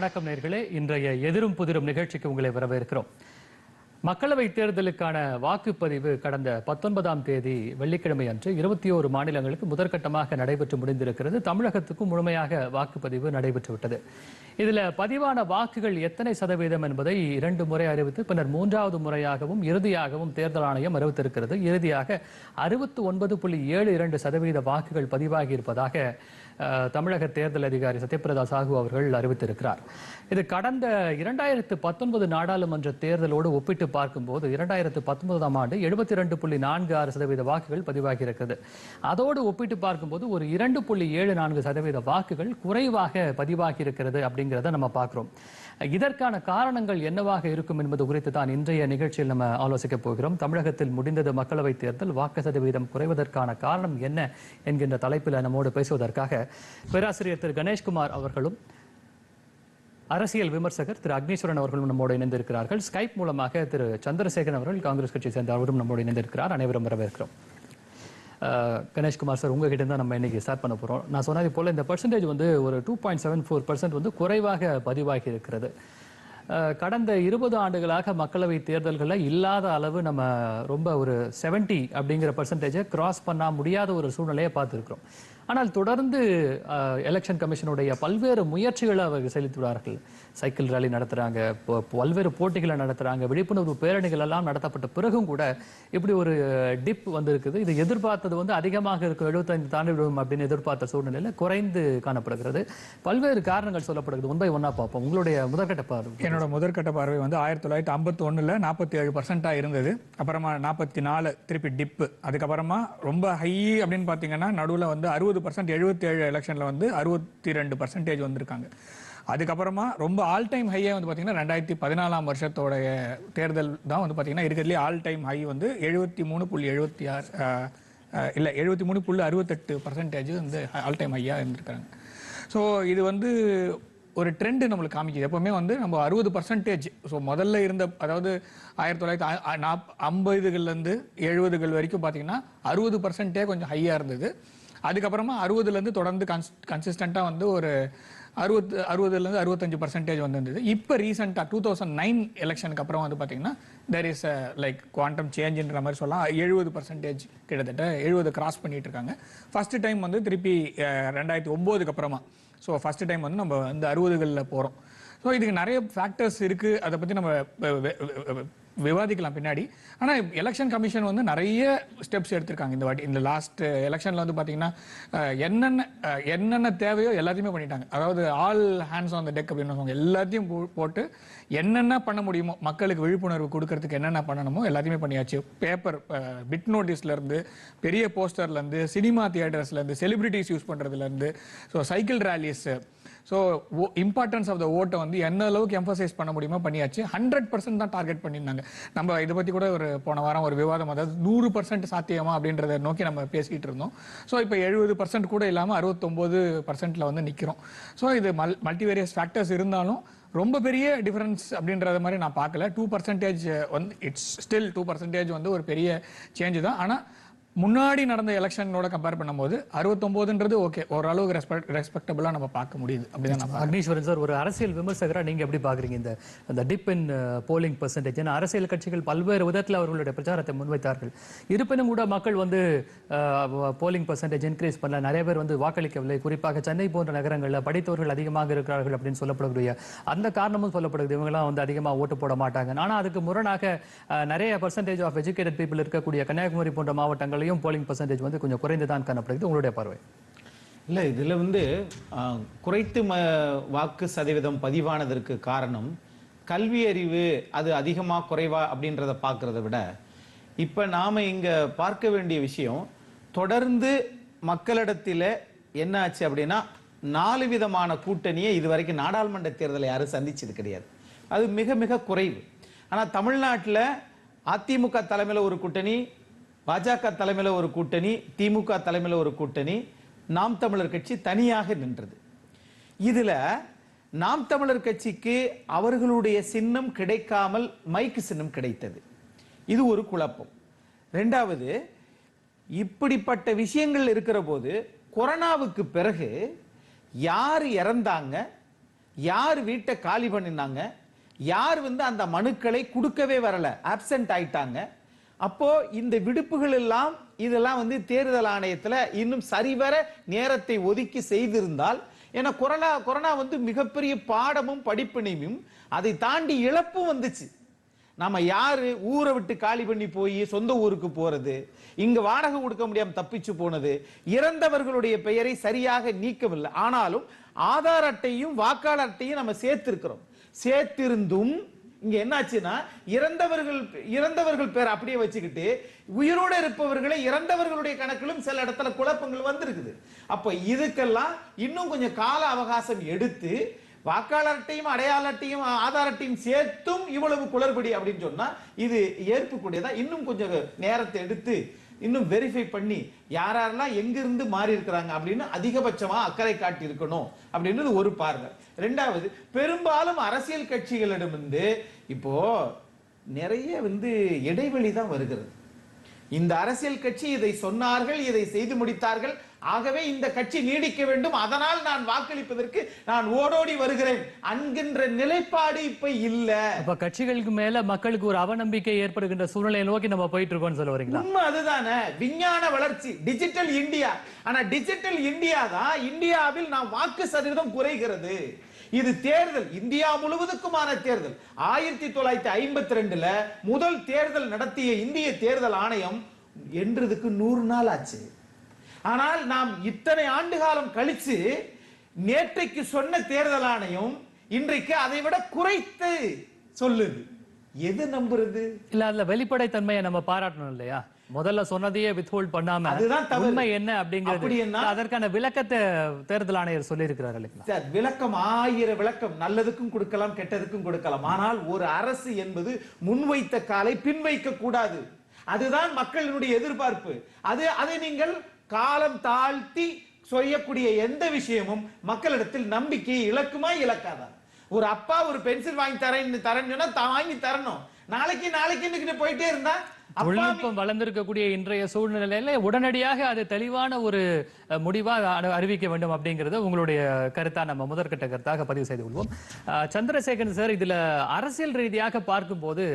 வணக்கம் நேர்களே. இன்றைய எதிரும் புதிரும் நிகழ்ச்சிக்கு உங்களை வரவேற்கிறோம். மக்களவை தேர்தலுக்கான வாக்குப்பதிவு கடந்த பத்தொன்பதாம் தேதி வெள்ளிக்கிழமை அன்று இருபத்தி ஓரு மாநிலங்களுக்கு முதற்கட்டமாக நடைபெற்று முடிந்திருக்கிறது. தமிழகத்துக்கும் முழுமையாக வாக்குப்பதிவு நடைபெற்று விட்டது இதுல பதிவான வாக்குகள் எத்தனை சதவீதம் என்பதை இரண்டு முறை அறிவித்து பின்னர் மூன்றாவது முறையாகவும் இறுதியாகவும் தேர்தல் ஆணையம் அறிவித்திருக்கிறது. இறுதியாக அறுபத்து ஒன்பது புள்ளி ஏழு இரண்டு சதவீத வாக்குகள் பதிவாகி இருப்பதாக தமிழக தேர்தல் அதிகாரி சத்யபிரதா சாஹூ அவர்கள் அறிவித்திருக்கிறார். இது கடந்த இரண்டாயிரத்து பத்தொன்பது நாடாளுமன்ற தேர்தலோடு ஒப்பிட்டு பார்க்கும்போது இரண்டாயிரத்து பத்தொன்பதாம் ஆண்டு எழுபத்தி ரெண்டு புள்ளி நான்கு ஆறு சதவீத வாக்குகள் பதிவாகி இருக்கிறது அதோடு ஒப்பிட்டு பார்க்கும்போது ஒரு இரண்டு புள்ளி ஏழு நான்கு சதவீத வாக்குகள் குறைவாக பதிவாகி இருக்கிறது அப்படிங்கிறத நம்ம பார்க்குறோம். இதற்கான காரணங்கள் என்னவாக இருக்கும் என்பது குறித்து தான் இன்றைய நிகழ்ச்சியில் நம்ம ஆலோசிக்க போகிறோம். தமிழகத்தில் முடிந்தது மக்களவைத் தேர்தல் வாக்கு சதவீதம் குறைவதற்கான காரணம் என்ன என்கின்ற தலைப்பில் நம்மோடு பேசுவதற்காக பேராசிரியர் திரு கணேஷ்குமார் அவர்களும் அரசியல் விமர்சகர் திரு அக்னீஸ்வரன் அவர்களும் நம்மோடு இணைந்திருக்கிறார்கள். ஸ்கைப் மூலமாக திரு சந்திரசேகரன் அவர்கள் காங்கிரஸ் கட்சியை சேர்ந்த அவரும் நம்மோடு இணைந்திருக்கிறார். அனைவரும் வரவேற்கிறோம். கணேஷ்குமார் சார் உங்ககிட்ட தான் நம்ம இன்னைக்கு ஸ்டார்ட் பண்ண போகிறோம் நான் சொன்னது போல் இந்த பர்சன்டேஜ் வந்து ஒரு two point seven four percent வந்து குறைவாக பதிவாகி இருக்கிறது கடந்த இருபது ஆண்டுகளாக மக்களவை தேர்தல்களில் இல்லாத அளவு நம்ம ரொம்ப ஒரு 70 அப்படிங்கிற பர்சன்டேஜை கிராஸ் பண்ண முடியாத ஒரு சூழ்நிலையை பார்த்துருக்குறோம். ஆனால் தொடர்ந்து எலெக்ஷன் கமிஷனுடைய பல்வேறு முயற்சிகளை அவர் செலுத்துகிறார்கள் சைக்கிள் ரேலி நடத்துகிறாங்க பல்வேறு போட்டிகளை நடத்துகிறாங்க விழிப்புணர்வு பேரணிகள் எல்லாம் நடத்தப்பட்ட பிறகும் கூட இப்படி ஒரு டிப் வந்திருக்குது. இது எதிர்பார்த்தது வந்து அதிகமாக இருக்கும். எழுபத்தைந்து தாண்டி விடும் அப்படின்னு எதிர்பார்த்த சூழ்நிலையில் குறைந்து காணப்படுகிறது. பல்வேறு காரணங்கள் சொல்லப்படுகிறது. ஒன் பை ஒன்னா பார்ப்போம். உங்களுடைய முதற்கட்ட பார்வை. என்னோட முதற்கட்ட பார்வை வந்து ஆயிரத்தி தொள்ளாயிரத்தி ஐம்பத்தி ஒன்றில் நாற்பத்தி ஏழு பர்சன்ட்டாக இருந்தது. அப்புறமா நாற்பத்தி நாலு திருப்பி டிப்பு அதுக்கப்புறமா ரொம்ப ஹை அப்படின்னு பார்த்தீங்கன்னா நடுவில் வந்து அறுபது பர்சன்ட் எழுபத்தி ஏழு எலெக்ஷனில் வந்து அறுபத்தி ரெண்டு பர்சன்டேஜ் வந்திருக்காங்க. அதுக்கப்புறமா ரொம்ப ஆல் டைம் ஹையே வந்து பார்த்தீங்கன்னா ரெண்டாயிரத்தி பதினாலாம் வருஷத்தோடைய தேர்தல் தான் வந்து பார்த்தீங்கன்னா இருக்கிறதுலே ஆல் டைம் ஹை வந்து எழுபத்தி மூணு புள்ளி எழுபத்தி ஆறு இல்லை எழுபத்தி மூணு புள்ளி அறுபத்தெட்டு பர்சன்டேஜ் வந்து ஆல் டைம் ஹையாக இருந்திருக்காங்க. ஸோ இது வந்து ஒரு ட்ரெண்டு நம்மளுக்கு காமிக்குது. எப்பவுமே வந்து நம்ம அறுபது பர்சன்டேஜ் ஸோ முதல்ல இருந்த அதாவது ஆயிரத்தி தொள்ளாயிரத்தி நாப் ஐம்பதுகள்லேருந்து எழுபதுகள் வரைக்கும் பார்த்தீங்கன்னா அறுபது பர்சன்டே கொஞ்சம் ஹையாக இருந்தது. அதுக்கப்புறமா அறுபதுலேருந்து தொடர்ந்து கன்ஸ் கன்சிஸ்டண்ட்டாக வந்து ஒரு அறுபத்து அறுபதுலேருந்து அறுபத்தஞ்சு பர்சன்டேஜ் வந்துருந்தது. இப்போ ரீசெண்டாக டூ தௌசண்ட் நைன் எலெக்ஷனுக்கு அப்புறம் வந்து பார்த்தீங்கன்னா தெர் இஸ் லைக் குவாண்டம் சேஞ்சுன்ற மாதிரி சொல்லலாம். எழுபது பர்சன்டேஜ் கிட்டத்தட்ட எழுபது கிராஸ் பண்ணிட்டு இருக்காங்க ஃபஸ்ட்டு டைம் வந்து திருப்பி ரெண்டாயிரத்தி ஒம்போதுக்கு அப்புறமா. ஸோ ஃபஸ்ட்டு டைம் வந்து நம்ம இந்த அறுபதுகளில் போகிறோம் ஸோ இதுக்கு நிறைய ஃபேக்டர்ஸ் இருக்குது அதை பற்றி நம்ம விவாதிக்கலாம் பின்னாடி. ஆனால் எலெக்ஷன் கமிஷன் வந்து நிறைய ஸ்டெப்ஸ் எடுத்திருக்காங்க இந்த வாட்டி. இந்த லாஸ்ட் எலெக்ஷனில் வந்து பார்த்தீங்கன்னா என்னென்ன என்னென்ன தேவையோ எல்லாத்தையுமே பண்ணிட்டாங்க. அதாவது all hands on the deck அப்படின்னு சொல்லுவாங்க. எல்லாத்தையும் போ- போட்டு என்னென்ன பண்ண முடியுமோ மக்களுக்கு விழிப்புணர்வு கொடுக்கறதுக்கு என்னென்ன பண்ணணுமோ எல்லாத்தையுமே பண்ணியாச்சு. பேப்பர் பிட் நோட்டீஸ்லேருந்து பெரிய போஸ்டர்லேருந்து சினிமா தியேட்டர்ஸ்லேருந்து celebrities use பண்ணுறதுலேருந்து so cycle rallies so importance of the ஓட்டை வந்து என்ன அளவுக்கு எம்பசைஸ் பண்ண முடியுமோ பண்ணியாச்சு. ஹண்ட்ரட் பர்சன்ட் தான் டார்கெட் பண்ணியிருந்தாங்க. நம்ம இதை பற்றி கூட ஒரு போன வாரம் ஒரு விவாதம் அதாவது நூறு பர்சன்ட் சாத்தியமா அப்படின்றத நோக்கி நம்ம பேசிக்கிட்டு இருந்தோம். ஸோ இப்போ எழுபது பர்சன்ட் கூட இல்லாமல் அறுபத்தொம்போது பர்சன்ட்ல வந்து நிற்கிறோம் ஸோ இது மல் மல்டிவேரியஸ் ஃபேக்டர்ஸ் இருந்தாலும் ரொம்ப பெரிய டிஃபரன்ஸ் அப்படின்றத மாதிரி நான் பார்க்கல. டூ பர்சன்டேஜ் வந்து இட்ஸ் ஸ்டில் டூ பர்சன்டேஜ் வந்து ஒரு பெரிய சேஞ்சு தான். ஆனால் முன்னாடி நடந்த எலெக்ஷனோட கம்பேர் பண்ணும்போது அறுபத்தொம்போதுன்றது ஓகே ஓரளவுக்கு ரெஸ்பெக்ட் ரெஸ்பெக்டபுளாக நம்ம பார்க்க முடியுது. அப்படிதான் நம்ம அக்னீஸ்வரன் சார் ஒரு அரசியல் விமர்சகராக நீங்கள் எப்படி பார்க்குறீங்க இந்த அந்த டிப் இன் போலிங் பர்சன்டேஜ் ஏன்னா அரசியல் கட்சிகள் பல்வேறு விதத்தில் அவர்களுடைய பிரச்சாரத்தை முன்வைத்தார்கள். இருப்பினும் கூட மக்கள் வந்து போலிங் பர்சன்டேஜ் இன்க்ரீஸ் பண்ணல. நிறைய பேர் வந்து வாக்களிக்கவில்லை. குறிப்பாக சென்னை போன்ற நகரங்களில் படித்தவர்கள் அதிகமாக இருக்கிறார்கள் அப்படின்னு சொல்லப்படக்கூடிய அந்த காரணமும் சொல்லப்படுது இவங்கெல்லாம் வந்து அதிகமாக ஓட்டு போட மாட்டாங்க. ஆனால் அதுக்கு முரணாக uh, நிறைய பர்சன்டேஜ் ஆஃப் எஜுகேட்டட் பீப்புள் இருக்கக்கூடிய கன்னியாகுமரி போன்ற மாவட்டங்கள் மாவட்டங்களையும் போலிங் பர்சன்டேஜ் வந்து கொஞ்சம் குறைந்து தான் காணப்படுகிறது உங்களுடைய பார்வை. இல்லை இதில் வந்து குறைத்து ம வாக்கு சதவீதம் பதிவானதற்கு காரணம் கல்வி அறிவு அது அதிகமாக குறைவா அப்படின்றத பார்க்கறத விட இப்போ நாம் இங்கே பார்க்க வேண்டிய விஷயம் தொடர்ந்து மக்களிடத்தில் என்ன ஆச்சு அப்படின்னா நாலு விதமான கூட்டணியை இதுவரைக்கும் நாடாளுமன்ற தேர்தலை யாரும் சந்திச்சது கிடையாது. அது மிக மிக குறைவு. ஆனால் தமிழ்நாட்டில் அதிமுக தலைமையில் ஒரு கூட்டணி பாஜக தலைமையில் ஒரு கூட்டணி திமுக தலைமையில் ஒரு கூட்டணி நாம் தமிழர் கட்சி தனியாக நின்றது. இதில் நாம் தமிழர் கட்சிக்கு அவர்களுடைய சின்னம் கிடைக்காமல் மைக்கு சின்னம் கிடைத்தது. இது ஒரு குழப்பம். ரெண்டாவது இப்படிப்பட்ட விஷயங்கள் இருக்கிற போது கொரோனாவுக்கு பிறகு யார் இறந்தாங்க யார் வீட்டை காலி பண்ணினாங்க யார் வந்து அந்த மனுக்களை கொடுக்கவே வரல ஆப்சென்ட் ஆயிட்டாங்க அப்போ இந்த விடுப்புகள் எல்லாம் இதெல்லாம் வந்து தேர்தல் ஆணையத்தில் இன்னும் சரிவர நேரத்தை ஒதுக்கி செய்திருந்தால் ஏன்னா கொரோனா கொரோனா வந்து மிகப்பெரிய பாடமும் படிப்பினையும் அதை தாண்டி இழப்பும் வந்துச்சு. நம்ம யாரு ஊரை விட்டு காலி பண்ணி போய் சொந்த ஊருக்கு போறது இங்க வாடகை கொடுக்க முடியாம தப்பிச்சு போனது இறந்தவர்களுடைய பெயரை சரியாக நீக்கவில்லை. ஆனாலும் ஆதார் அட்டையும் வாக்காளர் அட்டையும் நம்ம சேர்த்திருக்கிறோம். சேர்த்திருந்தும் இங்க என்னாச்சுன்னா இறந்தவர்கள் இறந்தவர்கள் பேர் அப்படியே வச்சுக்கிட்டு உயிரோடு இருப்பவர்களை இறந்தவர்களுடைய கணக்கிலும் சில இடத்துல குழப்பங்கள் வந்திருக்குது. அப்ப இதுக்கெல்லாம் இன்னும் கொஞ்சம் கால அவகாசம் எடுத்து வாக்காளர் அட்டையும் அடையாள அட்டையும் ஆதார் அட்டையும் சேர்த்தும் இவ்வளவு குளறுபடி அப்படின்னு சொன்னா இது ஏற்புக்கூடியதா? இன்னும் கொஞ்சம் நேரத்தை எடுத்து இன்னும் வெரிஃபை பண்ணி யார் யாரெல்லாம் எங்கிருந்து மாறி இருக்கிறாங்க அப்படின்னு அதிகபட்சமாக அக்கறை காட்டி இருக்கணும் அப்படின்றது ஒரு பார்வை. ரெண்டாவது பெரும்பாலும் அரசியல் கட்சிகளிடமிருந்து இப்போ நிறைய வந்து இடைவெளி தான் வருகிறது. இந்த அரசியல் கட்சி இதை சொன்னார்கள் இதை செய்து முடித்தார்கள். ஆகவே இந்த கட்சி நீடிக்க வேண்டும். அதனால் நான் வாக்களிப்பதற்கு நான் ஓடோடி வருகிறேன். என்கின்ற நிலைப்பாடு இப்ப இல்ல. அப்ப கட்சிகளுக்கு மேல மக்களுக்கு ஒரு அவநம்பிக்கை ஏற்படுகின்ற சூழ்நிலையை நோக்கி நம்ம போயிட்டு இருக்கோம்னு சொல்ல வரீங்களா? உண்மை அதுதானே. விஞ்ஞான வளர்ச்சி டிஜிட்டல் இந்தியா ஆனா டிஜிட்டல் இந்தியா தான் இந்தியாவில் நாம் வாக்கு சதவீதம் குறைகிறது. இது தேர்தல் இந்தியா முழுவதுக்குமான தேர்தல். ஆயிரத்தி தொள்ளாயிரத்தி ஐம்பத்தி ரெண்டுல முதல் தேர்தல் நடத்திய இந்திய தேர்தல் ஆணையம் என்றதுக்கு நூறு நாள் ஆச்சு. ஆனால் நாம் இத்தனை ஆண்டு காலம் கழிச்சு நேற்றைக்கு சொன்ன தேர்தல் ஆணையம் இன்றைக்கு அதை விட குறைத்து சொல்லுது. எது நம்புறது? இல்ல அதுல வெளிப்படைத்தன்மையை நம்ம பாராட்டணும் இல்லையா? முதல்ல சொன்னதையே வித்ஹோல்ட் பண்ணாம. உண்மை என்ன அப்படிங்கிறது அதற்கான விளக்கத்தை தேர்தல் ஆணையர் சொல்லி இருக்கிறார் இல்லைங்களா? சார் விளக்கம் ஆயிரம் விளக்கம் நல்லதுக்கும் கொடுக்கலாம் கெட்டதுக்கும் கொடுக்கலாம். ஆனால் ஒரு அரசு என்பது முன்வைத்த காலை பின்வைக்க கூடாது. அதுதான் மக்களினுடைய எதிர்பார்ப்பு. அது அதை நீங்கள் காலம் தாழ்த்தி செய்யக்கூடிய எந்த விஷயமும் மக்களிடத்தில் நம்பிக்கையை இழக்குமா இழக்காதா? ஒரு அப்பா ஒரு பென்சில் வாங்கி தரேன்னு தரேன்னு சொன்னா வாங்கி தரணும். நாளைக்கு நாளைக்கு போயிட்டே இருந்தா தொழில்நுட்பம் வளர்ந்திருக்கக்கூடிய இன்றைய சூழ்நிலையில உடனடியாக அது தெளிவான ஒரு முடிவா அறிவிக்க வேண்டும் அப்படிங்கறது உங்களுடைய கருத்தா நம்ம முதற்கட்ட கருத்தாக பதிவு செய்து கொள்வோம். சந்திரசேகரன் சார் இதுல அரசியல் ரீதியாக பார்க்கும்போது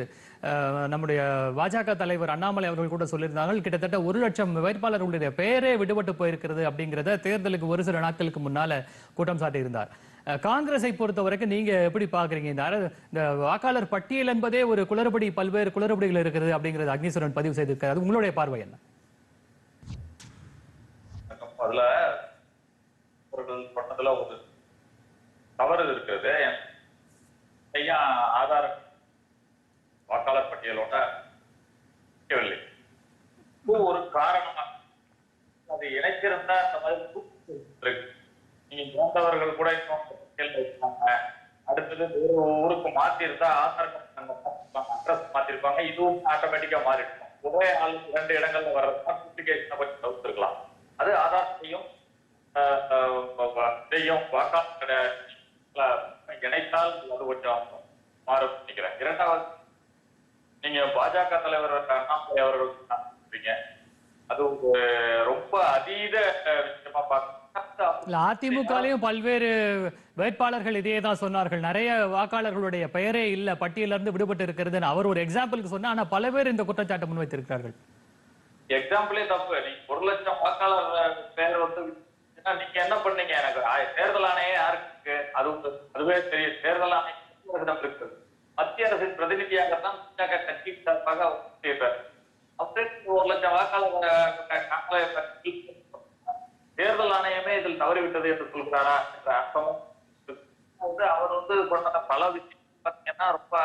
நம்முடைய பாஜக தலைவர் அண்ணாமலை அவர்கள் கூட சொல்லியிருந்தாங்க கிட்டத்தட்ட ஒரு லட்சம் வேட்பாளர்களுடைய பெயரே விடுபட்டு போயிருக்கிறது அப்படிங்கறத தேர்தலுக்கு ஒரு சில நாட்களுக்கு முன்னால குற்றம் சாட்டியிருந்தார். காங்கிரஸை பொறுத்த வரைக்கும் நீங்க எப்படி பாக்குறீங்க இந்த இந்த வாக்காளர் பட்டியல் என்பதே ஒரு குளறுபடி பல்வேறு குளறுபடிகள் இருக்கிறது அப்படிங்கிறது அக்னீஸ்வரன் பதிவு செய்திருக்காரு. உங்களுடைய பார்வை என்ன? அதுல அவர்கள் பண்ணதுல ஒரு தவறு இருக்கிறது. ஐயா ஆதார் வாக்காளர் பட்டியலோட இணைக்கவில்லை ஒரு காரணமா அது இணைக்கிறதா அந்த மாதிரி இருக்கு நீங்க இறந்தவர்கள் கூட இன்னும் இருக்காங்க அடுத்தது வேற ஒரு ஊருக்கு மாத்திருந்தா ஆதார் அட்ரஸ் மாத்திருப்பாங்க. இதுவும் ஆட்டோமேட்டிக்கா மாறிடும்? ஒரே ஆள் இரண்டு இடங்கள்ல வர்றதுதான் டூப்ளிகேஷனை கொஞ்சம் தவிர்த்துருக்கலாம். அது ஆதாரத்தையும் ஆஹ், இதையும் வாக்காளர் இணைத்தால் அது கொஞ்சம் மாறும் நினைக்கிறேன். இரண்டாவது நீங்க பாஜக தலைவர் அண்ணாமலை அவர்கள் அது ரொம்ப அதி இல்ல அதிமுகலையும் பல்வேறு வேட்பாளர்கள் இதே தான் சொன்னார்கள். நிறைய வாக்காளர்களுடைய பெயரே இல்ல பட்டியலிருந்து விடுபட்டு இருக்கிறதுன்னு அவர் ஒரு எக்ஸாம்பிளுக்கு சொன்னா ஆனா பல பேர் இந்த குற்றச்சாட்டை முன்வைத்திருக்கிறார்கள். எக்ஸாம்பிளே தப்பு. நீங்க ஒரு லட்சம் வாக்காளர் பேர் வந்து ஏன்னா நீங்க என்ன பண்ணீங்க? எனக்கு தேர்தல் ஆணையம் யாருக்கு? அது அதுவே தெரியும் தேர்தல் ஆணையம் இருக்கு மத்திய அரசின் பிரதிநிதியாகத்தான் பாஜக கட்சி சார்பாக அவர் ஒரு லட்சம் வாக்காளர் தேர்தல் ஆணையமே இதில் தவறிவிட்டது என்று சொல்கிறாரா என்ற அர்த்தமும் வந்து அவர் வந்து பண்ண பல விஷயம் பாத்தீங்கன்னா ரொம்ப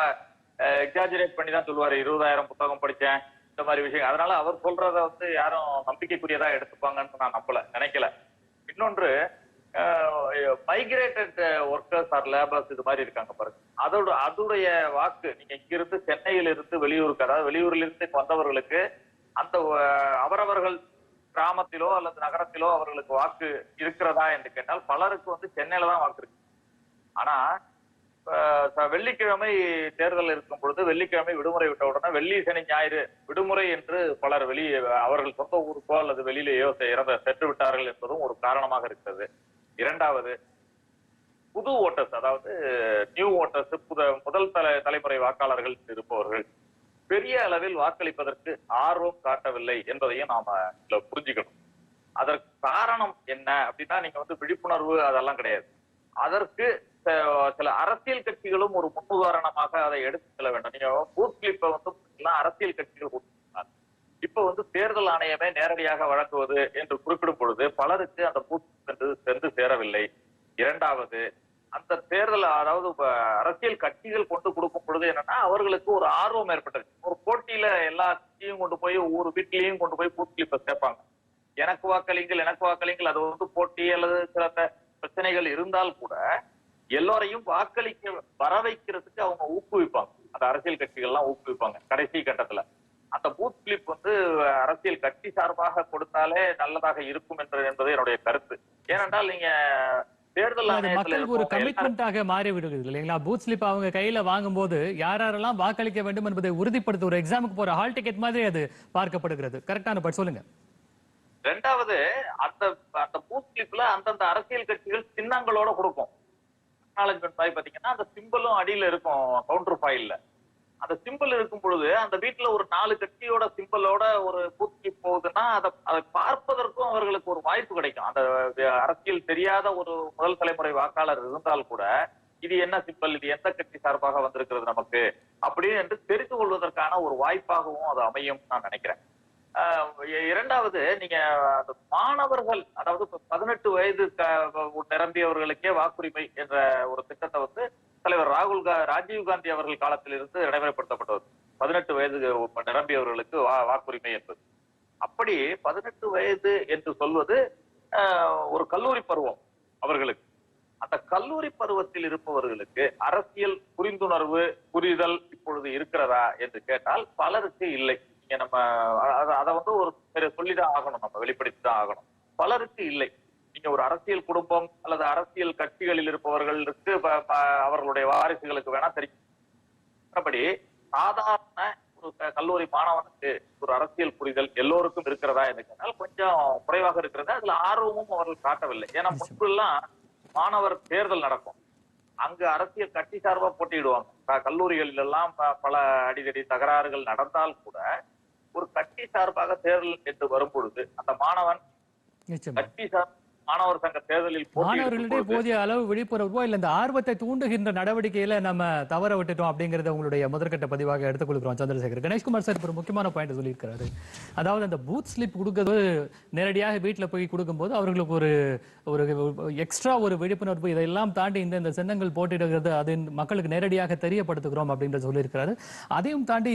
எக்ஸாஜரேட் பண்ணி தான் சொல்லுவாரு. இருபதாயிரம் புத்தகம் படிச்சேன் இந்த மாதிரி விஷயம் அதனால அவர் சொல்றத வந்து யாரும் நம்பிக்கைக்குரியதா எடுத்துப்பாங்கன்னு நான் நம்பல நினைக்கல. இன்னொன்று மைக்ரேட்டட் ஒர்க்கர்ஸ் ஆர் லேபர்ஸ் இது மாதிரி இருக்காங்க பாருங்க. அதோட அதோடைய வாக்கு நீங்க இங்கிருந்து சென்னையில இருந்து வெளியூருக்கு அதாவது வெளியூர்ல இருந்து வந்தவர்களுக்கு அந்த அவரவர்கள் கிராமத்திலோ அல்லது நகரத்திலோ அவர்களுக்கு வாக்கு இருக்கிறதா என்று கேட்டால் பலருக்கு வந்து சென்னையில தான் வாக்கு இருக்கு. ஆனா வெள்ளிக்கிழமை தேர்தல் இருக்கும் பொழுது வெள்ளிக்கிழமை விடுமுறை விட்ட உடனே வெள்ளி சனி ஞாயிறு விடுமுறை என்று பலர் வெளியே அவர்கள் சொந்த ஊருக்கோ அல்லது வெளியிலேயோ இறந்த சென்று விட்டார்கள் என்பதும் ஒரு காரணமாக இருக்கிறது. இரண்டாவது புது ஓட்டர்ஸ் அதாவது நியூ ஓட்டர்ஸ் புத முதல் தலை தலைமுறை வாக்காளர்கள் இருப்பவர்கள் பெரிய அளவில் வாக்களிப்பதற்கு ஆர்வம் காட்டவில்லை என்பதையும் நாம இதுல புரிஞ்சுக்கணும். அதற்கு காரணம் என்ன அப்படின்னா நீங்க வந்து விழிப்புணர்வு அதெல்லாம் கிடையாது. அதற்கு சில அரசியல் கட்சிகளும் ஒரு முன்னுதாரணமாக அதை எடுத்து செல்ல வேண்டும். நீங்க பூத் கிளிப்பை வந்து எல்லாம் அரசியல் கட்சிகள் கொடுத்திருந்தாங்க. இப்ப வந்து தேர்தல் ஆணையமே நேரடியாக வழங்குவது என்று குறிப்பிடும் பொழுது பலருக்கு அந்த பூத் சென்று சென்று சேரவில்லை. இரண்டாவது அந்த தேர்தல் அதாவது அரசியல் கட்சிகள் கொண்டு கொடுக்கும் பொழுது என்னன்னா அவர்களுக்கு ஒரு ஆர்வம் ஏற்பட்டது ஒரு போட்டியில எல்லா கட்சியும் கொண்டு போய் ஒவ்வொரு வீட்லயும் கொண்டு போய் பூத் கிளிப்பை சேர்ப்பாங்க எனக்கு வாக்களிங்கள் எனக்கு வாக்களிங்கள் அது வந்து போட்டி அல்லது சில பிரச்சனைகள் இருந்தால் கூட எல்லோரையும் வாக்களிக்க வர வைக்கிறதுக்கு அவங்க ஊக்குவிப்பாங்க. அந்த அரசியல் கட்சிகள்லாம் ஊக்குவிப்பாங்க கடைசி கட்டத்துல. அந்த பூத் கிளிப் வந்து அரசியல் கட்சி சார்பாக கொடுத்தாலே நல்லதாக இருக்கும் என்று என்பது என்னுடைய கருத்து. ஏனென்றால் நீங்க மக்களுக்கு ஒரு இருக்கவங்க எல்லாரும் கமிட்மெண்டாக மாறி விடுகிறது இல்லைங்களா? பூத் ஸ்லிப் அவங்க கையில வாங்கும்போது யார் யாரெல்லாம் வாக்களிக்க வேண்டும் என்பதை உறுதிப்படுத்த ஒரு எக்ஸாமுக்கு போற ஹால் டிக்கெட் மாதிரி அது பார்க்கப்படுகிறது. கரெக்டான பட் சொல்லுங்க. ரெண்டாவது அந்த அந்த பூத் கிளிப்ல அந்தந்த அரசியல் கட்சிகள் சின்னங்களோட கொடுக்கும். அக்னாலஜ்மெண்ட் மாதிரி பாத்தீங்கன்னா அந்த சிம்பிளும் அடியில இருக்கும் கவுண்டர் ஃபைல்ல அந்த சிம்பிள் இருக்கும் பொழுது அந்த வீட்டுல ஒரு நாலு கட்சியோட சிம்பிளோட ஒரு பூத்தி போகுதுன்னா அதை அதை பார்ப்பதற்கும் அவர்களுக்கு ஒரு வாய்ப்பு கிடைக்கும். அந்த அரசியல் தெரியாத ஒரு முதல் தலைமுறை வாக்காளர் இருந்தால் கூட இது என்ன சிம்பிள் இது எந்த கட்சி சார்பாக வந்திருக்கிறது நமக்கு? அப்படின்னு என்று தெரிந்து கொள்வதற்கான ஒரு வாய்ப்பாகவும் அது அமையும் நான் நினைக்கிறேன். ஆஹ் இரண்டாவது நீங்க அந்த மாணவர்கள் அதாவது பதினெட்டு வயது க- நிரம்பியவர்களுக்கே வாக்குரிமை என்ற ஒரு திட்டத்தை வந்து தலைவர் ராகுல் கா ராஜீவ் காந்தி அவர்கள் காலத்திலிருந்து நடைமுறைப்படுத்தப்பட்டது பதினெட்டு வயது நிரம்பியவர்களுக்கு வா- வாக்குரிமை என்பது. அப்படி பதினெட்டு வயது என்று சொல்வது ஆஹ் ஒரு கல்லூரி பருவம் அவர்களுக்கு. அந்த கல்லூரி பருவத்தில் இருப்பவர்களுக்கு அரசியல் புரிந்துணர்வு புரிதல் இப்பொழுது இருக்கிறதா என்று கேட்டால் பலருக்கு இல்லை. நம்ம அத- வந்து ஒரு சொல்லிதான் ஆகணும் நம்ம வெளிப்படுத்தி தான் ஆகணும். பலருக்கு இல்லை. நீங்க ஒரு அரசியல் குடும்பம் அல்லது அரசியல் கட்சிகளில் இருப்பவர்களுக்கு அவர்களுடைய வாரிசுகளுக்கு வேணா தெரியும் மற்றபடி சாதாரண ஒரு கல்லூரி மாணவனுக்கு ஒரு அரசியல் புரிதல் எல்லோருக்கும் இருக்கிறதா கேட்டால் கொஞ்சம் குறைவாக இருக்கிறது. அதுல ஆர்வமும் அவர்கள் காட்டவில்லை. ஏன்னா முன்பு எல்லாம் மாணவர் தேர்தல் நடக்கும். அங்கு அரசியல் கட்சி சார்பா போட்டியிடுவாங்க. கல்லூரிகளில் எல்லாம் பல அடிதடி தகராறுகள் நடந்தால் கூட ஒரு கட்சி சார்பாக தேர்தல் என்று வரும் பொழுது அந்த மாணவன் கட்சி சார் மாணவர் சங்க தேர்தலில் மாணவர்களிடையே போதிய அளவு விழிப்புணர்வோ இல்ல இந்த ஆர்வத்தை தூண்டுகின்ற நடவடிக்கையில நம்ம தவற விட்டுட்டோம் அப்படிங்கறத உங்களுடைய முதற்கட்ட பதிவாக எடுத்துக்கொள்கிறோம் சந்திரசேகர் கணேஷ்குமார் சார் ஒரு முக்கியமான பாயிண்ட் சொல்லியிருக்கிறாரு. அதாவது அந்த பூத் ஸ்லிப் கொடுக்கிறது நேரடியாக வீட்டுல போய் கொடுக்கும்போது அவர்களுக்கு ஒரு ஒரு எக்ஸ்ட்ரா ஒரு விழிப்புணர்வு இதெல்லாம் தாண்டி இந்த இந்த சின்னங்கள் போட்டியிடுகிறது அது மக்களுக்கு நேரடியாக தெரியப்படுத்துகிறோம் அப்படின்றத சொல்லியிருக்கிறாரு. அதையும் தாண்டி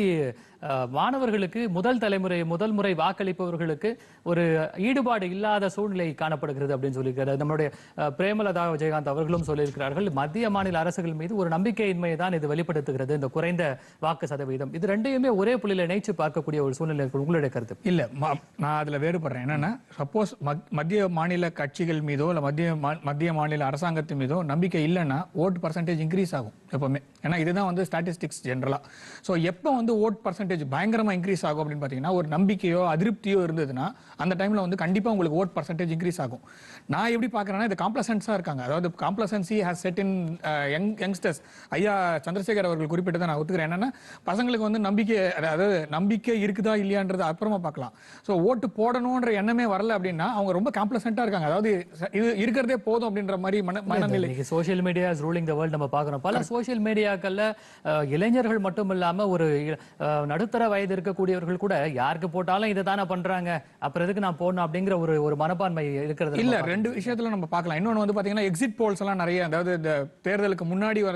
மாணவர்களுக்கு முதல் தலைமுறை முதல் முறை வாக்களிப்பவர்களுக்கு ஒரு ஈடுபாடு இல்லாத சூழ்நிலை காணப்படுகிறது அப்படின்னு சொல்லியிருக்கிறார் நம்மளுடைய பிரேமலதா விஜயகாந்த் அவர்களும் சொல்லியிருக்கிறார்கள். மத்திய மாநில அரசுகள் மீது ஒரு நம்பிக்கையின்மையை தான் இது வெளிப்படுத்துகிறது இந்த குறைந்த வாக்கு சதவீதம். இது ரெண்டையுமே ஒரே புள்ளியில் இணைச்சு பார்க்கக்கூடிய ஒரு சூழ்நிலை உங்களுடைய கருத்து? இல்லை ம- நான் அதில் வேறுபடுறேன். என்னன்னா சப்போஸ் மத்திய மாநில கட்சிகள் மீதோ இல்லை மத்திய மா- மத்திய மாநில அரசாங்கத்தின் மீதோ நம்பிக்கை இல்லைன்னா ஓட் பர்சன்டேஜ் இன்க்ரீஸ் ஆகும் எப்பவுமே. ஏன்னா இதுதான் வந்து ஸ்டாட்டிஸ்டிக்ஸ் ஜென்ரலாக ஸோ எப்போ வந்து ஓட் பர்சன்டேஜ் பயங்கரமா இன்க்ரீஸ் ஆகும் அப்படின்னு பார்த்தீங்கன்னா ஒரு நம்பிக்கையோ அதிருப்தியோ இருந்ததுன்னா அந்த டைம்ல வந்து கண்டிப்பா உங்களுக்கு ஓட் பர்சன்டேஜ் இன்க்ரீஸ் ஆகும். நான் எப்படி பார்க்கறேன்னா இது காம்ப்ளசன்ஸா இருக்காங்க. அதாவது complacency has set in young youngsters ஐயா சந்திரசேகர் அவர்கள் குறிப்பிட்டதை நான் ஒத்துக்கிறேன். என்னன்னா பசங்களுக்கு வந்து நம்பிக்கை அதாவது நம்பிக்கை இருக்குதா இல்லையான்றது அப்புறமா பார்க்கலாம். ஸோ ஓட்டு போடணுன்ற எண்ணமே வரல அப்படின்னா அவங்க ரொம்ப காம்ப்ளசண்டா இருக்காங்க. அதாவது இது இருக்கிறதே போதும் அப்படின்ற மாதிரி மன மனநிலை. Social media ruling the world நம்ம பார்க்குறோம். பல சோஷியல் மீடியாக்கள்ல இளைஞர்கள் மட்டும் இல்லாம ஒரு நடுத்தர வயது இருக்கக்கூடியவர்கள் கூட யாருக்கு போட்டாலும் இதை தானே பண்றாங்க. அப்புறம் எதுக்கு நான் போடணும் அப்படிங்கிற ஒரு ஒரு மனப்பான்மை இருக்கிறது இல்ல ரெண்டு விஷயத்துல நம்ம பார்க்கலாம். இன்னொன்னு வந்து பாத்தீங்கன்னா எக்ஸிட் போல்ஸ் எல்லாம் நிறைய அதாவது இந்த தேர்தலுக்கு முன்னாடி வர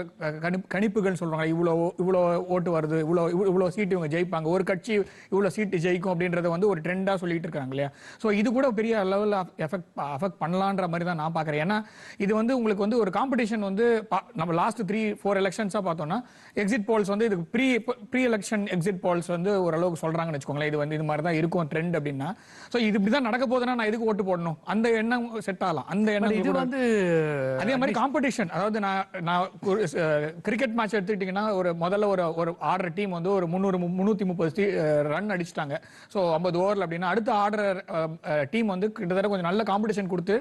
கணிப்புகள் சொல்றாங்க. இவ்வளவு இவ்வளவு ஓட்டு வருது இவ்வளவு- இவ்வளவு சீட்டு இவங்க ஜெயிப்பாங்க. ஒரு கட்சி இவ்வளவு சீட்டு ஜெயிக்கும் அப்படின்றத வந்து ஒரு ட்ரெண்டா சொல்லிட்டு இருக்காங்க இல்லையா? சோ இது கூட பெரிய லெவல் எஃபெக்ட் அஃபெக்ட் பண்ணலான்ற மாதிரி தான் நான் பாக்குறேன் ஏன்னா இது வந்து உங்களுக்கு வந்து ஒரு காம்படிஷன் வந்து நம்ம லாஸ்ட் த்ரீ ஃபோர் எலெக்ஷன்ஸா பார்த்தோம்னா எக்ஸிட் போல்ஸ் வந்து இதுக்கு pre pre election exit polls வந்து ஓரளவுக்கு சொல்றாங்கன்னு வச்சுக்கோங்களேன். இது வந்து இது மாதிரி தான் இருக்கும் ட்ரெண்ட் அப்படின்னா. ஸோ இது இப்படி தான் நடக்க போதுன்னா நான் எதுக்கு ஓட்டு போடணும்? அந்த எண்ணம் செட் ஆகலாம். அந்த எண்ணம் இது வந்து அதே மாதிரி காம்படிஷன் அதாவது நான் நான் கிரிக்கெட் மேட்ச் எடுத்துக்கிட்டிங்கன்னா ஒரு முதல்ல ஒரு ஒரு ஆடுற டீம் வந்து ஒரு முந்நூறு முந்நூற்றி முப்பது ரன் அடிச்சிட்டாங்க. ஸோ ஐம்பது ஓவரில் அப்படின்னா அடுத்த ஆடுற டீம் வந்து கிட்டத்தட்ட கொஞ்சம் நல்ல காம்படிஷன் கொடுத்து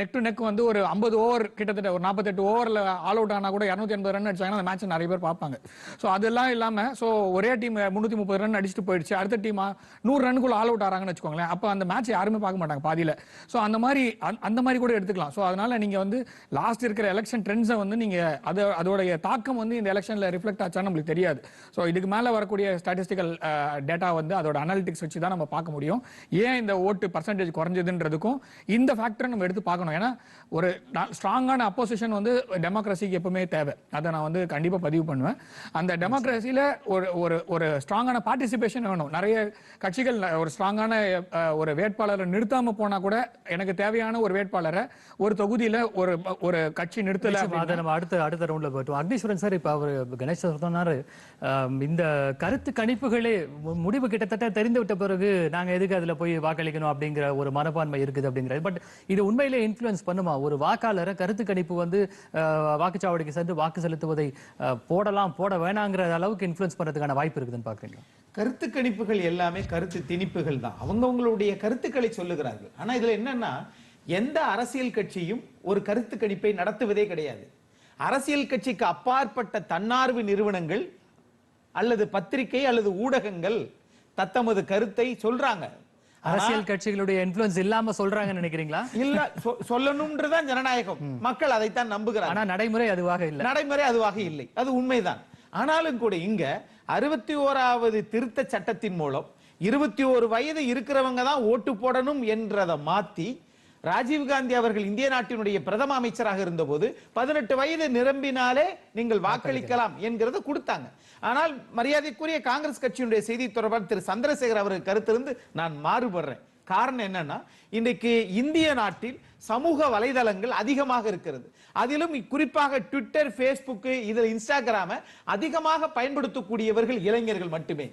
நெக் டு நெக் வந்து ஒரு ஐம்பது ஓவர் கிட்டத்தட்ட ஒரு நாற்பத்தெட்டு ஓவரில் ஆல் அவுட் ஆனால் கூட இரநூத்தி எண்பது ரன் அடிச்சாங்கன்னா அந்த மேட்ச் நிறைய பேர் பார்ப்பாங்க. ஸோ அதெல்லாம் இல்லாமல் ஸோ ஒரே டீம் முந்நூற்றி முப்பது ரன் அடிச்சுட்டு போயிடுச்சு. அடுத்த டீம் நூறு ரன்னுக்குள்ள ஆல் அவுட் ஆகிறாங்கன்னு வச்சுக்கோங்களேன். அப்போ அந்த மேட்ச் யாருமே பார்க்க மாட்டாங்க பாதியில். ஸோ அந்த மாதிரி அந்த- அந்த மாதிரி கூட எடுத்துக்கலாம். ஸோ அதனால் நீங்கள் வந்து லாஸ்ட் இருக்கிற எலெக்ஷன் ட்ரெண்ட்ஸை வந்து நீங்கள் அது அதோடைய தாக்கம் வந்து இந்த எலெக்ஷனில் ரிஃப்ளெக்ட் ஆச்சான்னு நம்மளுக்கு தெரியாது. ஸோ இதுக்கு மேலே வரக்கூடிய ஸ்டாட்டிஸ்டிக்கல் டேட்டா வந்து அதோட அனாலிட்டிக்ஸ் வச்சு தான் நம்ம பார்க்க முடியும். ஏன் இந்த ஓட்டு பர்சன்டேஜ் குறைஞ்சதுன்றதுக்கும் இந்த ஃபேக்டரை நம்ம எடுத்து பார்க்கணும். ஏன்னா ஒரு ஸ்ட்ராங்கான அப்போசிஷன் வந்து டெமோக்ரஸிக்கு எப்பவுமே தேவை. அதை நான் வந்து கண்டிப்பா பதிவு பண்ணுவேன். அந்த டெமோக்ரஸியில ஒரு ஒரு ஒரு ஸ்ட்ராங்கான பார்ட்டிசிபேஷன் வேணும். நிறைய கட்சிகள் ஒரு ஸ்ட்ராங்கான ஒரு வேட்பாளரை நிறுத்தாம போனா கூட எனக்கு தேவையான ஒரு வேட்பாளரை ஒரு தொகுதியில ஒரு ஒரு கட்சி நிறுத்தல அதை நம்ம அடுத்த அடுத்த ரவுண்ட்ல போயிட்டோம் அக்னீஸ்வரன் சார் இப்ப அவர் கணேஷ் சார் சொன்னாரு இந்த கருத்து கணிப்புகளே முடிவு கிட்டத்தட்ட தெரிந்து விட்ட பிறகு நாங்க எதுக்கு அதுல போய் வாக்களிக்கணும் அப்படிங்கிற ஒரு மனப்பான்மை இருக்குது அப்படிங்கிறது. பட் இது உண்மையிலே இன்ஃப்ளூயன்ஸ் பண்ணுமா? ஒரு வாக்காளரை கருத்து கணிப்பு வந்து வாக்குச்சாவடிக்கு சென்று வாக்கு செலுத்துவதை போடலாம் போட வேணாங்கிற அளவுக்கு இன்ஃப்ளூயன்ஸ் பண்ணுறதுக்கான வாய்ப்பு இருக்குதுன்னு பார்க்குறீங்க கருத்து கணிப்புகள் எல்லாமே கருத்து திணிப்புகள் தான். அவங்கவுங்களுடைய கருத்துக்களை சொல்லுகிறார்கள். ஆனால் இதில் என்னன்னா எந்த அரசியல் கட்சியும் ஒரு கருத்து கணிப்பை நடத்துவதே கிடையாது. அரசியல் கட்சிக்கு அப்பாற்பட்ட தன்னார்வ நிறுவனங்கள் அல்லது பத்திரிகை அல்லது ஊடகங்கள் தத்தமது கருத்தை சொல்றாங்க. அரசியல் கட்சிகளுடைய இன்ஃப்ளூயன்ஸ் இல்லாம சொல்றாங்கன்னு நினைக்கிறீங்களா? இல்ல சொல்லணும்ன்றதுதான் ஜனநாயகம். மக்கள் அதைத்தான் நம்புகிறாங்க ஆனா நடைமுறை அதுவாக இல்லை. நடைமுறை அதுவாக இல்லை. அது உண்மைதான். ஆனாலும் கூட இங்க அறுபத்தி ஓராவது திருத்த சட்டத்தின் மூலம் இருபத்தி ஒரு வயது இருக்கிறவங்க தான் ஓட்டு போடணும் என்றதை மாத்தி ராஜீவ்காந்தி அவர்கள் இந்திய நாட்டினுடைய பிரதம அமைச்சராக இருந்தபோது பதினெட்டு வயது நிரம்பினாலே நீங்கள் வாக்களிக்கலாம் என்கிறத கொடுத்தாங்க. ஆனால் மரியாதைக்குரிய காங்கிரஸ் கட்சியினுடைய செய்தி தொடர்பாளர் திரு சந்திரசேகர் அவருக்கு கருத்திருந்து நான் மாறுபடுறேன். காரணம் என்னன்னா இன்னைக்கு இந்திய நாட்டில் சமூக வலைதளங்கள் அதிகமாக இருக்கிறது. அதிலும் குறிப்பாக ட்விட்டர் ஃபேஸ்புக் இதில் இன்ஸ்டாகிராம அதிகமாக பயன்படுத்தக்கூடியவர்கள் இளைஞர்கள் மட்டுமே.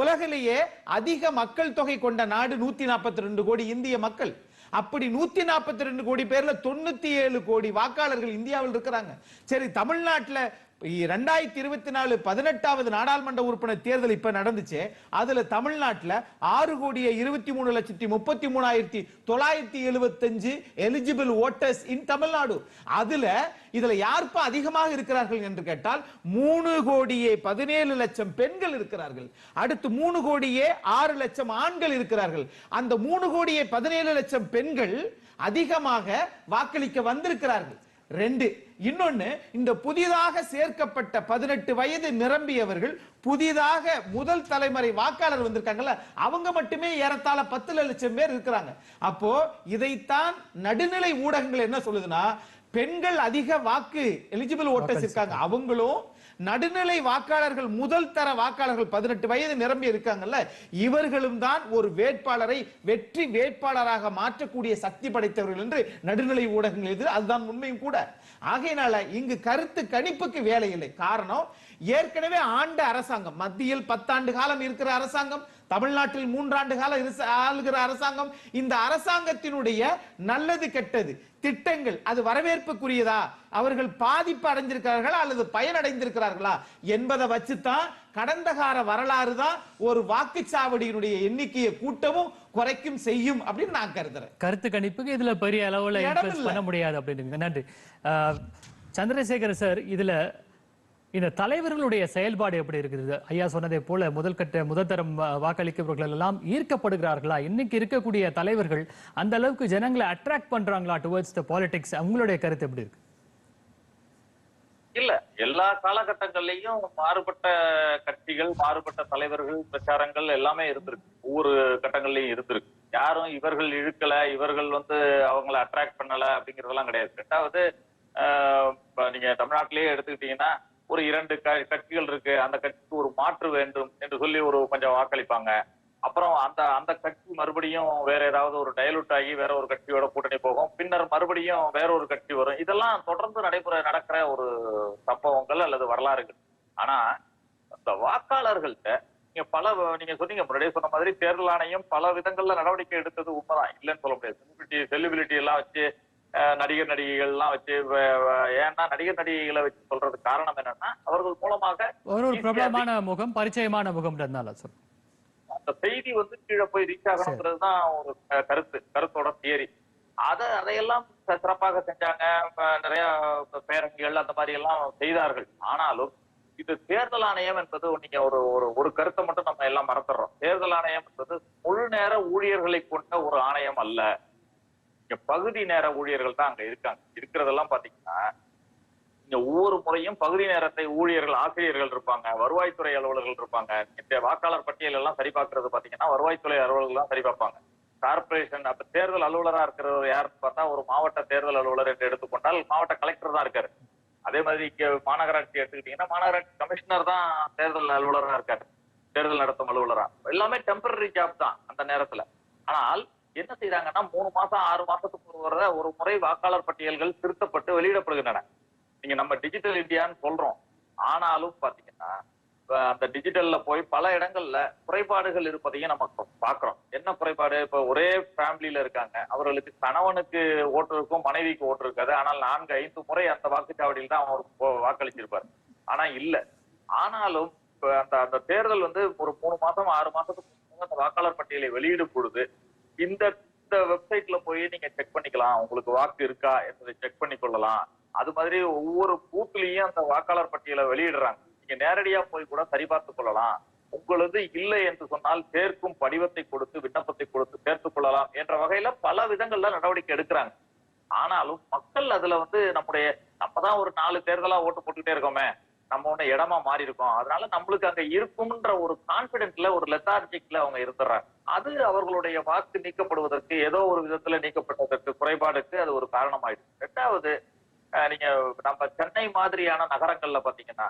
உலகிலேயே அதிக மக்கள் தொகை கொண்ட நாடு நூத்தி நாற்பத்தி ரெண்டு கோடி இந்திய மக்கள். அப்படி நூத்தி நாற்பத்தி ரெண்டு கோடி பேர்ல தொண்ணூத்தி ஏழு கோடி வாக்காளர்கள் இந்தியாவில் இருக்கிறாங்க. சரி தமிழ்நாட்டுல ரெண்டாயிரத்தி இருபத்தி நாலு பதினெட்டாவது நாடாளுமன்ற உறுப்பினர் தேர்தல் இப்ப நடந்துச்சு. அதுல தமிழ்நாட்டில் ஆறு கோடியே இருபத்தி மூணு லட்சத்தி முப்பத்தி மூணாயிரத்தி தொள்ளாயிரத்தி எழுபத்தஞ்சு எலிஜிபிள் ஓட்டர்ஸ் இன் தமிழ்நாடு. அதுல இதுல யாருப்பா அதிகமாக இருக்கிறார்கள் என்று கேட்டால் மூணு கோடியே பதினேழு லட்சம் பெண்கள் இருக்கிறார்கள். அடுத்து மூணு கோடியே ஆறு லட்சம் ஆண்கள் இருக்கிறார்கள். அந்த மூணு கோடியே பதினேழு லட்சம் பெண்கள் அதிகமாக வாக்களிக்க வந்திருக்கிறார்கள். ரெண்டு இன்னொன்னு இந்த புதிதாக சேர்க்கப்பட்ட பதினெட்டு வயது நிரம்பியவர்கள் புதிதாக முதல் தலைமுறை வாக்காளர் வந்திருக்காங்கல்ல அவங்க மட்டுமே ஏறத்தாழ பத்து லட்சம் பேர் இருக்கிறாங்க. அப்போ இதைத்தான் நடுநிலை ஊடகங்கள் என்ன சொல்லுதுன்னா பெண்கள் அதிக வாக்கு எலிஜிபிள் ஓட்டர்ஸ் இருக்காங்க. அவங்களும் நடுநிலை வாக்காளர்கள் முதல் தர வாக்காளர்கள் பதினெட்டு வயது நிரம்பி இருக்காங்கல்ல இவர்களும் தான் ஒரு வேட்பாளரை வெற்றி வேட்பாளராக மாற்றக்கூடிய சக்தி படைத்தவர்கள் என்று நடுநிலை ஊடகங்கள் எது அதுதான் உண்மையும் கூட. ஆகையினால இங்கு கருத்து கணிப்புக்கு வேலை இல்லை. காரணம் ஏற்கனவே ஆண்ட அரசாங்கம் மத்தியில் பத்தாண்டு காலம் இருக்கிற அரசாங்கம் தமிழ்நாட்டில் மூன்றாண்டு காலம் ஆளுகிற அரசாங்கம் இந்த அரசாங்கத்தினுடைய நல்லது கெட்டது திட்டங்கள் அது வரவேற்புக்குரியதா? அவர்கள் பாதிப்பு அடைஞ்சிருக்கிறார்களா அல்லது பயனடைந்திருக்கிறார்களா என்பதை வச்சுதான் கடந்த கால வரலாறு தான் ஒரு வாக்குச்சாவடியினுடைய எண்ணிக்கையை கூட்டவும் குறைக்கும் செய்யும் அப்படின்னு நான் கருதுறேன். கருத்து கணிப்புக்கு இதுல பெரிய அளவுல. பண்ண முடியாது அப்படின்னு நன்றி. சந்திரசேகர் சார் இதுல இந்த தலைவர்களுடைய செயல்பாடு எப்படி இருக்குது? ஐயா சொன்னதை போல முதல் கட்ட முதல் தரம் வாக்களிக்கிறவர்கள் எல்லாம் ஈர்க்கப்படுகிறார்களா? இன்னைக்கு இருக்கக்கூடிய தலைவர்கள் அந்த அளவுக்கு ஜனங்களை அட்ராக்ட் பண்றாங்களா டுவர்ட்ஸ் த பாலிடிக்ஸ் அவங்களுடைய கருத்து எப்படி இருக்கு? இல்ல எல்லா காலகட்டங்கள்லயும் மாறுபட்ட கட்சிகள் மாறுபட்ட தலைவர்கள் பிரச்சாரங்கள் எல்லாமே இருந்திருக்கு. ஒவ்வொரு கட்டங்கள்லயும் இருந்திருக்கு. யாரும் இவர்கள் இழுக்கல இவர்கள் வந்து அவங்கள அட்ராக்ட் பண்ணல அப்படிங்கறதெல்லாம் கிடையாது. ரெண்டாவது ஆஹ், இப்ப நீங்க தமிழ்நாட்டிலேயே எடுத்துக்கிட்டீங்கன்னா ஒரு இரண்டு க- கட்சிகள் இருக்கு அந்த கட்சிக்கு ஒரு மாற்று வேண்டும் என்று சொல்லி ஒரு கொஞ்சம் வாக்களிப்பாங்க. அப்புறம் அந்த அந்த கட்சி மறுபடியும் வேற ஏதாவது ஒரு டைலூட் ஆகி வேற ஒரு கட்சியோட கூட்டணி போகும். பின்னர் மறுபடியும் வேற ஒரு கட்சி வரும். இதெல்லாம் தொடர்ந்து நடைபெற நடக்கிற ஒரு சம்பவங்கள் அல்லது வரலாறுகள். ஆனா இந்த வாக்காளர்கள்ட்ட நீங்க பல நீங்க சொன்னீங்க முன்னாடியே சொன்ன மாதிரி தேர்தல் ஆணையம் பல விதங்கள்ல நடவடிக்கை எடுத்தது உண்மைதான். இல்லைன்னு சொல்ல முடியாது. செலிபிரிட்டி செலிபிலிட்டி எல்லாம் வச்சு நடிகர் நடிகைகள் எல்லாம் வச்சு ஏன்னா நடிகர் நடிகைகளை வச்சு சொல்றதுக்கு காரணம் என்னன்னா அவர்கள் மூலமாக ஒரு பிரபலமான முகம் பரிச்சயமான முகம்ன்றதுனால சார். அந்த செய்தி வந்து கீழே போய் ரீச் ஆகணுங்கிறது தான் ஒரு கருத்து கருத்தோட தியரி அத அதையெல்லாம் சிறப்பாக செஞ்சாங்க. நிறைய பேரணிகள் அந்த மாதிரி எல்லாம் செய்தார்கள். ஆனாலும் இது தேர்தல் ஆணையம் என்பது நீங்க ஒரு ஒரு ஒரு கருத்தை மட்டும் நம்ம எல்லாம் மறந்துடுறோம். தேர்தல் ஆணையம் என்பது முழு நேர ஊழியர்களை கொண்ட ஒரு ஆணையம் அல்ல. இங்க பகுதி நேர ஊழியர்கள் தான் அங்க இருக்காங்க. இருக்கிறதெல்லாம் பாத்தீங்கன்னா இங்க ஒவ்வொரு முறையும் பகுதி நேரத்தை ஊழியர்கள் ஆசிரியர்கள் இருப்பாங்க வருவாய்த்துறை அலுவலர்கள் இருப்பாங்க. இந்த வாக்காளர் பட்டியல் எல்லாம் சரி பார்க்கறது பாத்தீங்கன்னா வருவாய்த்துறை அலுவலர்கள் தான் சரி பார்ப்பாங்க. கார்பரேஷன் அப்ப தேர்தல் அலுவலரா இருக்கிறவர் யாருன்னு பார்த்தா ஒரு மாவட்ட தேர்தல் அலுவலர் என்று எடுத்துக்கொண்டால் மாவட்ட கலெக்டர் தான் இருக்காரு. அதே மாதிரி இங்க மாநகராட்சி எடுத்துக்கிட்டீங்கன்னா மாநகராட்சி கமிஷனர் தான் தேர்தல் அலுவலரா இருக்காரு. தேர்தல் நடத்தும் அலுவலரா. எல்லாமே டெம்பரரி ஜாப் தான் அந்த நேரத்துல. ஆனால் என்ன செய்யறாங்கன்னா மூணு மாசம் ஆறு மாசத்துக்கு ஒரு வர ஒரு முறை வாக்காளர் பட்டியல்கள் திருத்தப்பட்டு வெளியிடப்படுகின்றன. நீங்க நம்ம டிஜிட்டல் இந்தியான்னு சொல்றோம். ஆனாலும் பாத்தீங்கன்னா அந்த டிஜிட்டல்ல போய் பல இடங்கள்ல குறைபாடுகள் இருப்பதையும் நம்ம பாக்குறோம். என்ன குறைபாடு? இப்ப ஒரே ஃபேமிலியில இருக்காங்க. அவர்களுக்கு கணவனுக்கு ஓட்டு இருக்கும் மனைவிக்கு ஓட்டு இருக்காது. ஆனால் நான்கு ஐந்து முறை அந்த வாக்குச்சாவடியில் தான் அவர் வாக்களிச்சிருப்பார். ஆனா இல்ல. ஆனாலும் இப்ப அந்த அந்த தேர்தல் வந்து ஒரு மூணு மாசம் ஆறு மாசத்துக்கு அந்த வாக்காளர் பட்டியலை வெளியிடும் பொழுது இந்த இந்த வெப்சைட்ல போய் நீங்க செக் பண்ணிக்கலாம். உங்களுக்கு வாக்கு இருக்கா என்பதை செக் பண்ணி கொள்ளலாம் அது மாதிரி ஒவ்வொரு பூத்துலயும் அந்த வாக்காளர் பட்டியலை வெளியிடுறாங்க. நீங்க நேரடியா போய் கூட சரிபார்த்து கொள்ளலாம். உங்களது இல்லை என்று சொன்னால் சேர்க்கும் படிவத்தை கொடுத்து விண்ணப்பத்தை கொடுத்து சேர்த்துக் கொள்ளலாம் என்ற வகையில பல விதங்கள்ல நடவடிக்கை எடுக்கிறாங்க. ஆனாலும் மக்கள் அதுல வந்து நம்முடைய நம்ம தான் ஒரு நாலு தேர்தலா ஓட்டு போட்டுக்கிட்டே இருக்கோமே. நம்ம ஒண்ணு இடமா மாறி இருக்கோம் அதனால நம்மளுக்கு அங்க இருக்கும்ன்ற ஒரு கான்பிடென்ட்ல ஒரு லெத்தார்ஜிக்ல அவங்க இருந்துடுறாங்க. அது அவர்களுடைய வாக்கு நீக்கப்படுவதற்கு ஏதோ ஒரு விதத்துல நீக்கப்பட்டதற்கு குறைபாடுக்கு அது ஒரு காரணமாயிடுச்சு. ரெண்டாவது நீங்க நம்ம சென்னை மாதிரியான நகரங்கள்ல பாத்தீங்கன்னா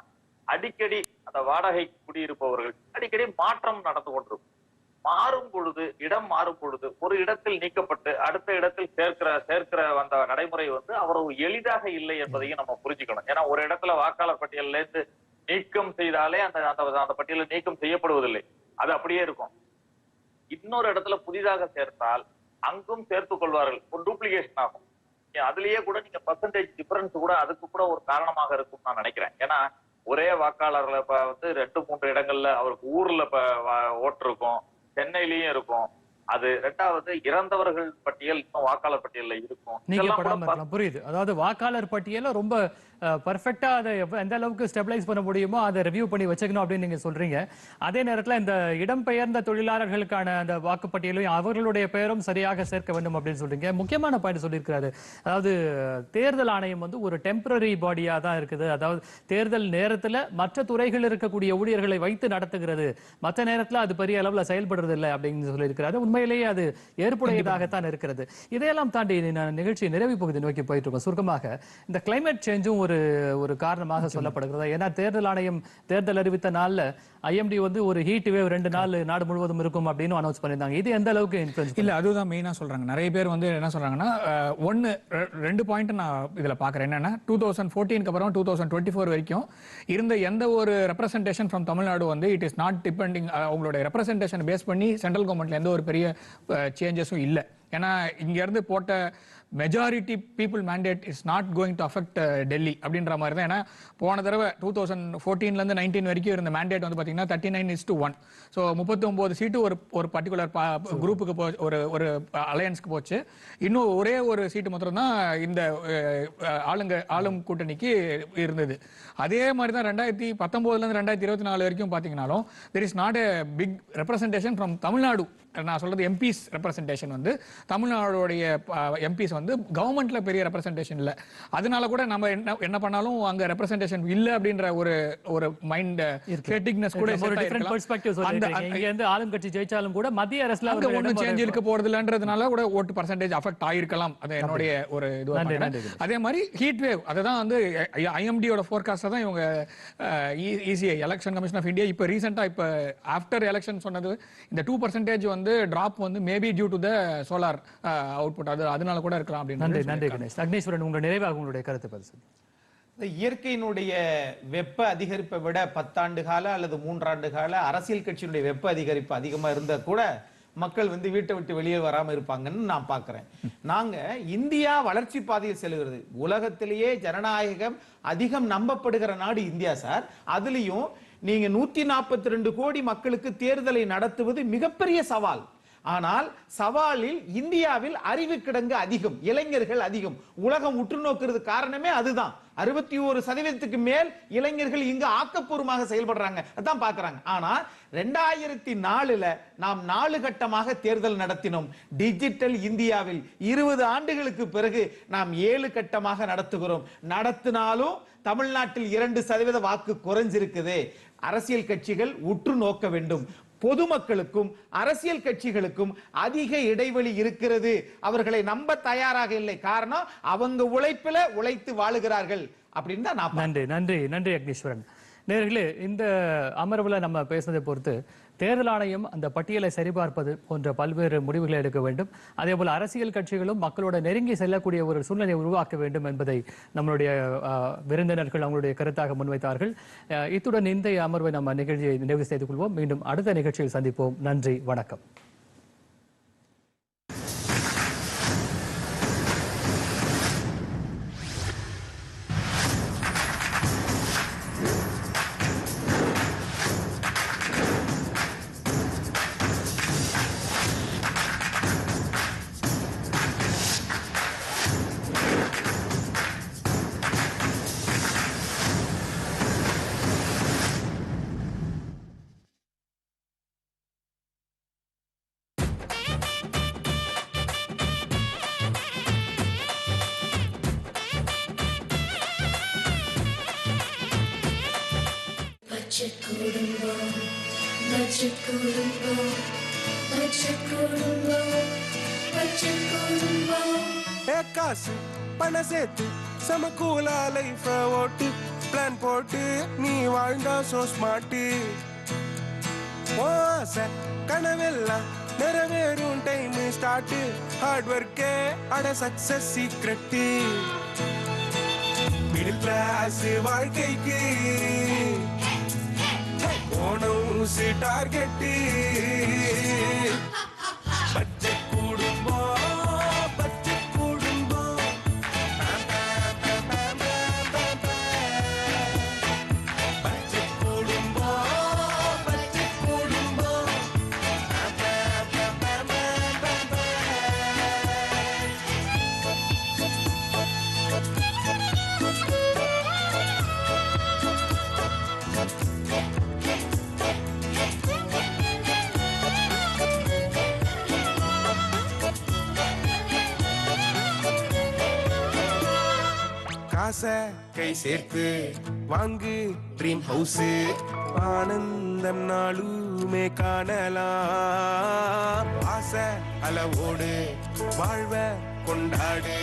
அடிக்கடி அந்த வாடகை குடியிருப்பவர்கள் அடிக்கடி மாற்றம் நடந்து கொண்டிருக்கும். மாறும் பொழுது இடம் மாறும் பொழுது ஒரு இடத்தில் நீக்கப்பட்டு அடுத்த இடத்தில் சேர்க்கிற சேர்க்கிற அந்த நடைமுறை வந்து அவ்வளவு எளிதாக இல்லை என்பதையும் நம்ம புரிஞ்சுக்கணும். ஏன்னா ஒரு இடத்துல வாக்காளர் பட்டியல்ல இருந்து நீக்கம் செய்தாலே அந்த அந்த அந்த பட்டியலில் நீக்கம் செய்யப்படுவதில்லை. அது அப்படியே இருக்கும். இன்னொரு இடத்துல புதிதாக சேர்த்தால் அங்கும் சேர்த்துக் கொள்வார்கள். ஒரு டூப்ளிகேஷன் ஆகும். அதுலயே கூட நீங்க பர்சன்டேஜ் டிஃபரன்ஸ் கூட அதுக்கு கூட ஒரு காரணமாக இருக்கும் நான் நினைக்கிறேன். ஏன்னா ஒரே வாக்காளர்ல இப்ப வந்து ரெண்டு மூன்று இடங்கள்ல அவருக்கு ஊர்ல இப்ப ஓட்டு இருக்கும் சென்னையிலயும் இருக்கும். அது ரெண்டாவது இறந்தவர்கள் பட்டியல் இன்னும் வாக்காளர் பட்டியல்ல இருக்கும். புரியுது. அதாவது வாக்காளர் பட்டியல ரொம்ப பர்ஃபெக்டாக அதை எந்த அளவுக்கு ஸ்டெபிலைஸ் பண்ண முடியுமோ அதை ரிவ்யூ பண்ணி வச்சுக்கணும் அப்படின்னு நீங்க சொல்றீங்க. அதே நேரத்தில் இந்த இடம்பெயர்ந்த தொழிலாளர்களுக்கான அந்த வாக்குப்பட்டியலையும் அவர்களுடைய பெயரும் சரியாக சேர்க்க வேண்டும் அப்படின்னு சொல்றீங்க. முக்கியமான பாயிண்ட் சொல்லியிருக்கிறாரு. அதாவது தேர்தல் ஆணையம் வந்து ஒரு டெம்பரரி பாடியாக தான் இருக்குது. அதாவது தேர்தல் நேரத்தில் மற்ற துறைகளில் இருக்கக்கூடிய ஊழியர்களை வைத்து நடத்துகிறது. மற்ற நேரத்தில் அது பெரிய அளவில் செயல்படுறது இல்லை அப்படின்னு சொல்லியிருக்கிறாரு. உண்மையிலேயே அது ஏற்புடையதாகத்தான் இருக்கிறது. இதையெல்லாம் தாண்டி நான் நிகழ்ச்சி நிறைவு பகுதி நோக்கி போயிட்டு இருக்கோம். சுருக்கமாக இந்த கிளைமேட் சேஞ்சும் ஒரு ஒரு காரணமாக சொல்லப்படுகிறது? ஏன்னா தேர்தல் ஆணையம் தேர்தல் அறிவித்த நாள்ல ஐஎம்டி வந்து ஒரு ஹீட் வேவ் ரெண்டு நாள் நாடு முழுவதும் இருக்கும் அப்படின்னு அனௌன்ஸ் பண்ணியிருந்தாங்க. இது எந்த அளவுக்கு இன்ஃபுளுன்ஸ் இல்ல அதுதான் மெயினா சொல்றாங்க. நிறைய பேர் வந்து என்ன சொல்றாங்கன்னா ரெ- ரெண்டு பாயிண்ட் நான் இதுல பாக்குறேன் என்னன்னா டூ தௌசண்ட் ஃபோர்டீனுக்கு அப்புறம் டூ தௌசண்ட் டுவெண்ட்டி ஃபோர் வரைக்கும் இருந்த எந்த ஒரு ரெப்ரசன்டேஷன் ஃப்ரம் தமிழ்நாடு வந்து இட் இஸ் நாட் டிபெண்டிங் அவங்களுடைய ரெப்ரசன்டேஷன் பேஸ் பண்ணி சென்ட்ரல் கவர்மெண்ட்ல எந்த ஒரு பெரிய சேஞ்சஸும் இல்லை. ஏன்னா இங்க இருந்து போட்ட majority people mandate is not going to affect Delhi அப்படின்ற மாதிரி தான் ஏன்னா போன தடவை டூ தௌசண்ட் ஃபோர்டீன்லேருந்து நைன்டீன் வரைக்கும் இருந்த மேண்டேட் வந்து பார்த்தீங்கன்னா thirty nine is to one so முப்பத்தொம்போது சீட்டு ஒரு ஒரு பர்டிகுலர் குரூப்புக்கு போ ஒரு ஒரு அலையன்ஸ்க்கு போச்சு. இன்னும் ஒரே ஒரு சீட்டு மாத்திரம் தான் இந்த ஆளுங்க ஆளும் கூட்டணிக்கு இருந்தது. அதே மாதிரி தான் ரெண்டாயிரத்தி பத்தொம்போதுலேருந்து ரெண்டாயிரத்தி இருபத்தி நாலு வரைக்கும் பார்த்தீங்கன்னாலும் there is not a big representation from Tamil Nadu நான் சொல்கிறது எம்பிஸ் ரெப்ரசன்டேஷன் வந்து தமிழ்நாடுடைய எம்பிஸ் வந்து கவர்மெண்ட்ல பெரிய ரெப்ரசன்டேஷன் இல்ல. அதனால கூட நம்ம என்ன என்ன பண்ணாலும் அங்க ரெப்ரசன்டேஷன் இல்ல அப்படின்ற ஒரு ஒரு மைண்ட் ஃபெட்டிக்னஸ் கூட ஒரு டிஃபரெண்ட். பெர்ஸ்பெக்டிவ் இங்க இருந்து ஆளும் கட்சி ஜெயிச்சாலும் கூட மத்திய அரசுல அங்க இடம் சேஞ்ச் இருக்க போறது இல்லன்றதுனால கூட ஓட்டு பர்சன்டேஜ் அஃபெக்ட் ஆயிருக்கலாம். அது என்னுடைய ஒரு. நன்றி. அதே மாதிரி ஹீட் வேவ் அதுதான் வந்து ஐஎம்டியோட ஃபோர்காஸ்ட் தான் இவங்க ECI election commission of India இப்போ ரீசெண்டாக இப்போ ஆஃப்டர் எலெக்ஷன் சொன்னது இந்த டூ பர்சன்டேஜ் வந்து டிராப் வந்து maybe due to the solar output அது அதனால கூட இருக்கலாம் நன்றி அப்படின்னு நன்றி கணேஷ். அக்னேஸ்வரன் உங்கள் நிறைவாக உங்களுடைய கருத்து பதிவு இந்த இயற்கையினுடைய வெப்ப அதிகரிப்பை விட பத்தாண்டு கால அல்லது மூன்றாண்டு கால அரசியல் கட்சியினுடைய வெப்ப அதிகரிப்பு அதிகமா இருந்தா கூட மக்கள் வந்து வீட்டை விட்டு வெளியே வராம இருப்பாங்கன்னு நான் பார்க்கிறேன். நாங்க இந்தியா வளர்ச்சி பாதையில் செல்கிறது. உலகத்திலேயே ஜனநாயகம் அதிகம் நம்பப்படுகிற நாடு இந்தியா சார். அதுலயும் நீங்க நூத்தி நாற்பத்தி ரெண்டு கோடி மக்களுக்கு தேர்தலை நடத்துவது மிகப்பெரிய சவால். ஆனால் சவாலில் இந்தியாவில் அறிவு கிடங்கு அதிகம் இளைஞர்கள் அதிகம். உலகம் உற்று நோக்குறது காரணமே அதுதான். அறுபத்தி ஒரு சதவீதத்துக்கு மேல் இளைஞர்கள் இங்கு ஆக்கப்பூர்வமாக செயல்படுறாங்க. அதான் பாக்குறாங்க. ஆனா ரெண்டாயிரத்தி நாலுல நாம் நாலு கட்டமாக தேர்தல் நடத்தினோம். டிஜிட்டல் இந்தியாவில் இருபது ஆண்டுகளுக்கு பிறகு நாம் ஏழு கட்டமாக நடத்துகிறோம். நடத்தினாலும் தமிழ்நாட்டில் இரண்டு சதவீத வாக்கு குறைஞ்சிருக்குது. அரசியல் கட்சிகள் உற்று நோக்க வேண்டும். பொதுமக்களுக்கும் அரசியல் கட்சிகளுக்கும் அதிக இடைவெளி இருக்கிறது. அவர்களை நம்ப தயாராக இல்லை. காரணம் அவங்க உழைப்பில உழைத்து வாழுகிறார்கள் அப்படின்னு தான் நான் நன்றி நன்றி நன்றி அக்னீஸ்வரன். நேர்களே இந்த அமர்வுல நம்ம பேசுனதை பொறுத்து தேர்தல் ஆணையம் அந்த பட்டியலை சரிபார்ப்பது போன்ற பல்வேறு முடிவுகளை எடுக்க வேண்டும். அதே போல அரசியல் கட்சிகளும் மக்களோட நெருங்கி செல்லக்கூடிய ஒரு சூழ்நிலையை உருவாக்க வேண்டும் என்பதை நம்மளுடைய விருந்தினர்கள் அவங்களுடைய கருத்தாக முன்வைத்தார்கள். இத்துடன் இந்த அமர்வை நம்ம நிகழ்ச்சியை நிறைவு செய்து கொள்வோம். மீண்டும் அடுத்த நிகழ்ச்சியில் சந்திப்போம். நன்றி. வணக்கம். காசு பண சேர்த்து சமக்கூலா லைஃப ஓட்டு. பிளான் போட்டு நீ வாழ்ந்தா சோ ஸ்மார்ட்டு ஆசை கனவெல்லாம் நிறைவேறும் டைம் ஸ்டார்ட் ஹார்ட் ஒர்க்கே அட சக்சஸ் சீக்ரெட்டு மிடில் கிளாஸ் வாழ்க்கைக்கு போனஸ் டார்கெட்டு காசை கை சேர்த்து வாங்கு ட்ரீம் ஹவுஸ் ஆனந்தம் நாளுமே காணலாம். ஆசை அளவோடு வாழ்வ கொண்டாடு.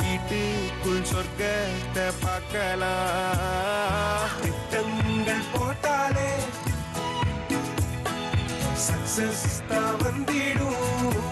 வீட்டுக்குள் சொர்க்கத்தை பார்க்கலாம். திட்டங்கள் போட்டாலே சக்சஸ் தான் வந்திடும்.